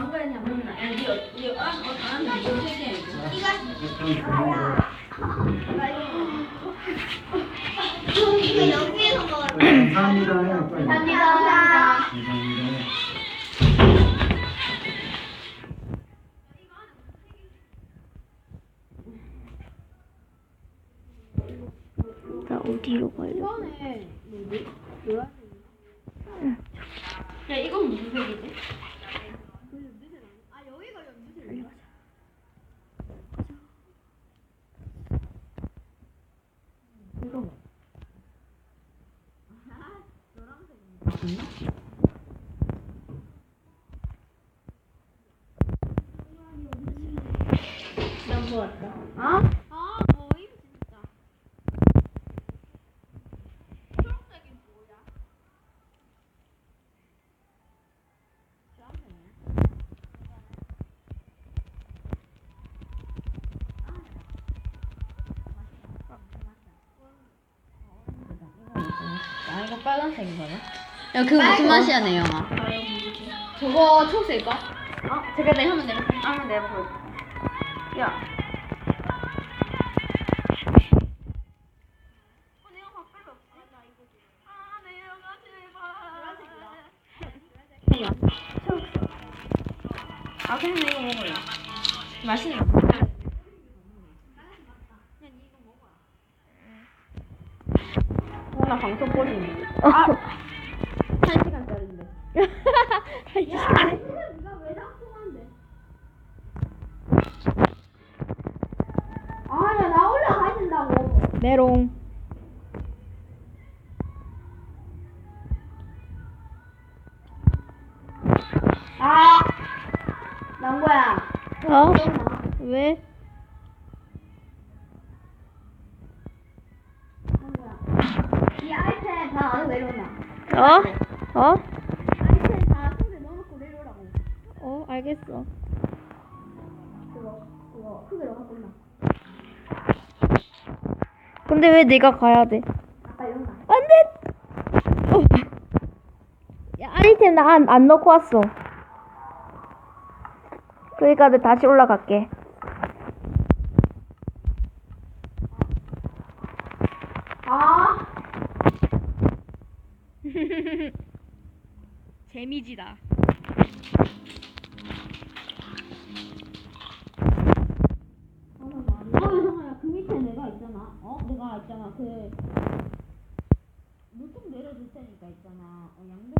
안 그랬냐면 아니 이거 이거 안 안한테 이거 세개 이거 여기에서 먹어요. 감사합니다. 빨리. 감사합니다. 감사합니다. 나 어디로 가려? 이번에 뭐야? 야 이건 무슨 색이지? 아 여기가 연두색. 너무 왔다. 아? 아 뭐임 진짜. 초록색이 뭐야? 아 이거 빨간색인 거네. 야 그거 무슨 맛이야 내 영아? 저거 초록색일까? 어? 제가 내가 한번 내가 한번 내가 보여줄게. 야. 나 방송 꺼지네. 아! 한 시간짜리인데. 아야 나 올라가야 된다고. 메롱. 아, 남고야. 어? 왜? 어? 어? 아이템 다 손에 넣어놓고 내려오라고. 어 알겠어. 그거, 그거 크기로 갖고 있나? 근데 왜 내가 가야 돼? 아빠 이런 거. 안 돼. 어. 야 아이템 나 안 안 넣고 왔어. 그러니까 내 다시 올라갈게. 아, 재미지다. 어, 이상하야. 그 밑에 내가 있잖아. 어? 내가 있잖아. 그 물통 내려줄 테니까 있잖아. 어, 양동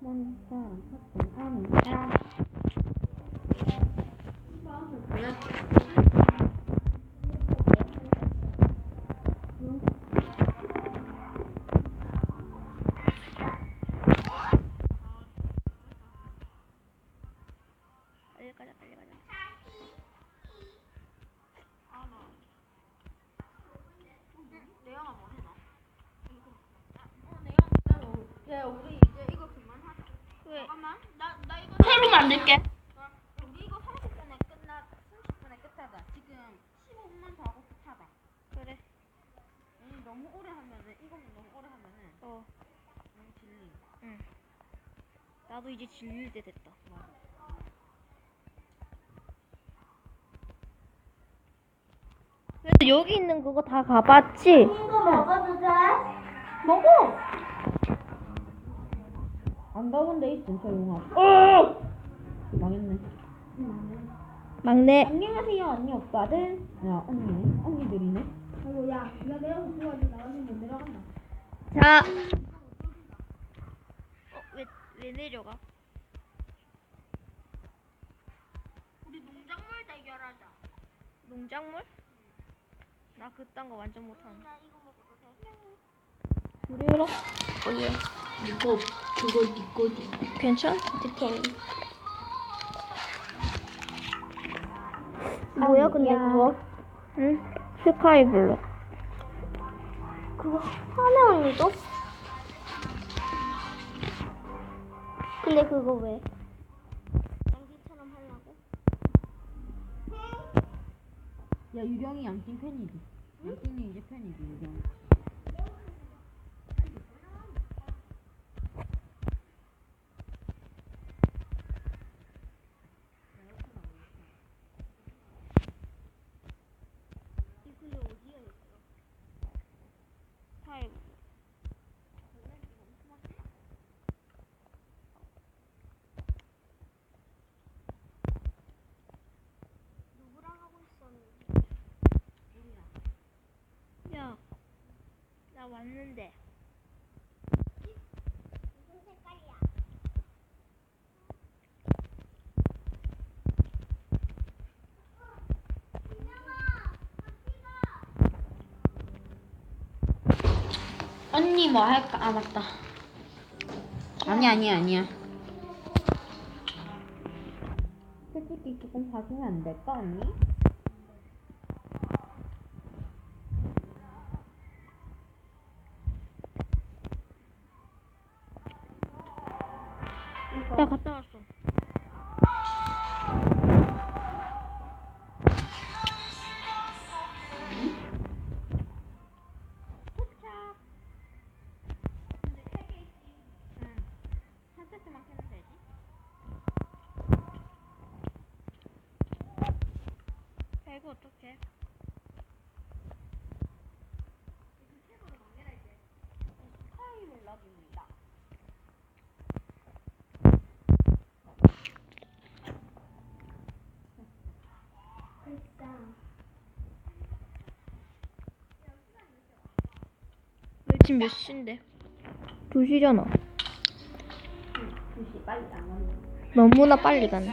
완전 재밌다. 빨리 가자 빨리 가자. 내가 뭐 해놔? 어, 내가 야, 우리 이제 이거 그만하자. 이것만 더 하고 싶하다. 그래. 음, 너무 오래 하면은 이것만 너무 오래 하면은 어. 너무 질림. 나도 이제 질릴 때 됐다. 맞아. 그래서 여기 있는 그거 다 가봤지? 이거 먹어도 돼? 먹어. 안 가본 데 있어, 저 용아. 어! 망했네. 막내. 안녕하세요, 언니 오빠들. 야, 언니네. 언니들이네. 아이고 야 내려서 못 내려간다 자. 어, 왜, 왜 내려가? 우리 농작물 대결하자 농작물? 나 그딴 거 완전 못하는. 나 이거 먹어도 돼? 이거 그거 네 거지 괜찮? 디테일 뭐야 근데 그거? 응? 스카이블루. 그거 하나 언니도? 근데 그거 왜? 양기처럼 하려고? 야, 유령이 양띵 팬이지. 양띵이 이제 팬이지, 유령. 이 근데 어디에 있어? 스카이블루. 누구랑 하고 있었는데? 야. 나 왔는데. 언니 뭐 할까? 아, 맞다. 아니, 아니, 아니야. 솔직히 조금 봐주면 안 될까, 언니? 야, 이거 어떡해? 스카이블럭입니다. 됐다 왜 지금 몇 시인데? 2시잖아. 2시 빨리 안 가면. 너무나 빨리 가네.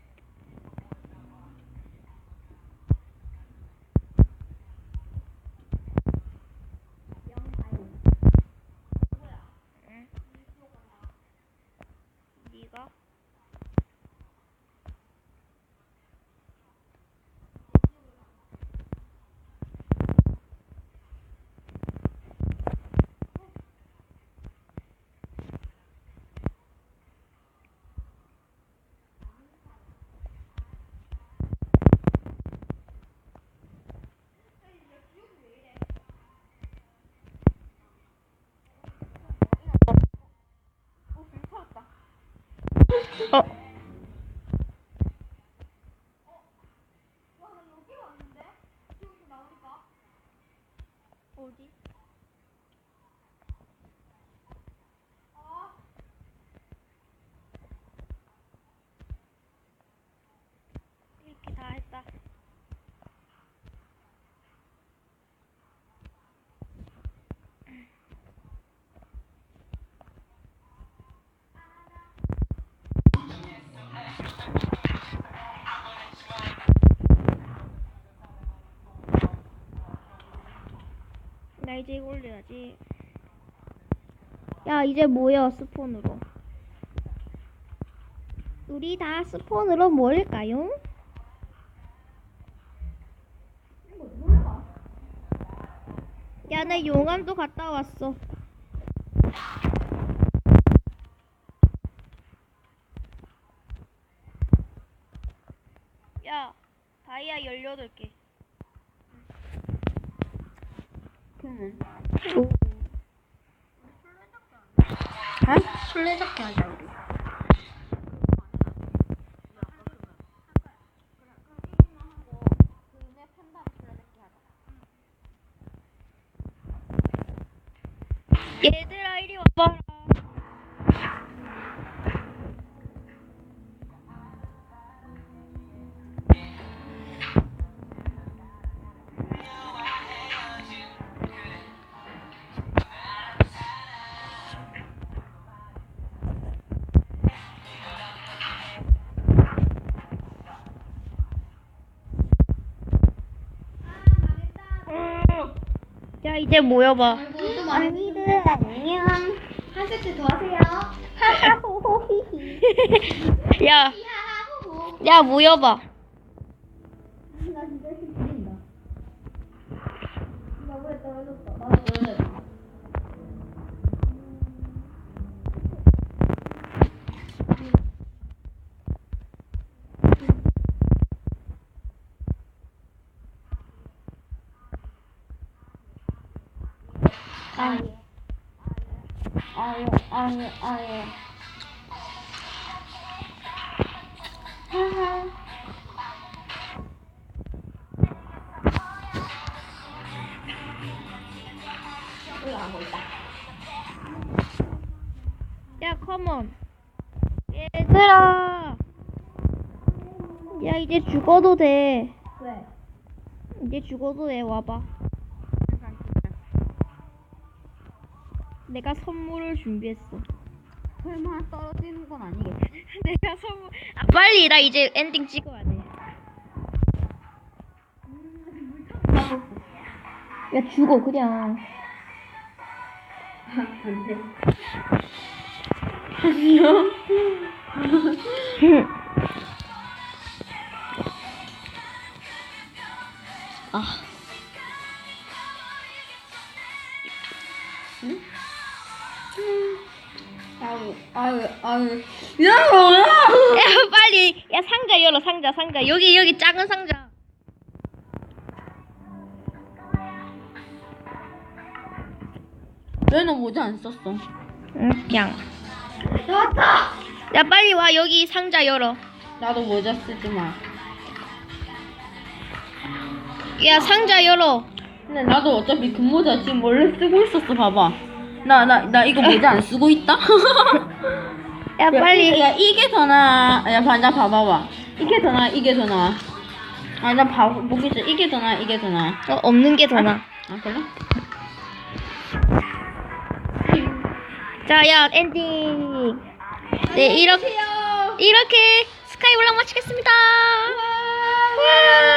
Oh. 이제 이거 올려야지. 야, 이제 모여, 스폰으로. 우리 다 스폰으로 모일까요? 야, 나 용암도 갔다 왔어. 야, 다이아 18개. 이제 모여봐. 모두 언니들 안녕. 한 세트 더 하세요. 야, 히하하호호. 야 모여봐. 나 진짜 힘들다. 나왜 떨어졌어? 나도 떨어졌어. 아예. 아예 아예. 하하. 올라가고 있다. 야, 컴온. 얘들아. 야, 이제 죽어도 돼. 왜? 이제 죽어도 돼. 와봐. 내가 선물을 준비했어. 설마 떨어지는 건 아니겠지? 내가 선물. 아, 빨리 나 이제 엔딩 찍어야 돼. 야, 죽어 그냥. 안돼. 아. 아유 아유 아유. 야 뭐야? 야, 빨리. 야, 상자 열어. 상자, 상자. 여기 여기 작은 상자. 왜너 모자 안 썼어? 응, 그냥. 나왔다! 야, 빨리 와. 여기 상자 열어. 나도 모자 쓰지 마. 야, 상자 열어. 근데 나도 어차피 그 모자 지금 원래 쓰고 있었어. 봐봐. 나 나 나 이거 모자 안 쓰고 있다. 야, 빨리. 야 이게 더 나아. 야 반자 봐봐봐. 이게 더 나아. 이게 더 나아. 아 나 봐 보기 전 이게 더 나아. 이게 더 나아. 어, 없는 게 더 나아. 아 그래? 자, 야, 엔딩. 네, 이렇게, 이렇게 스카이 올라 마치겠습니다. 와.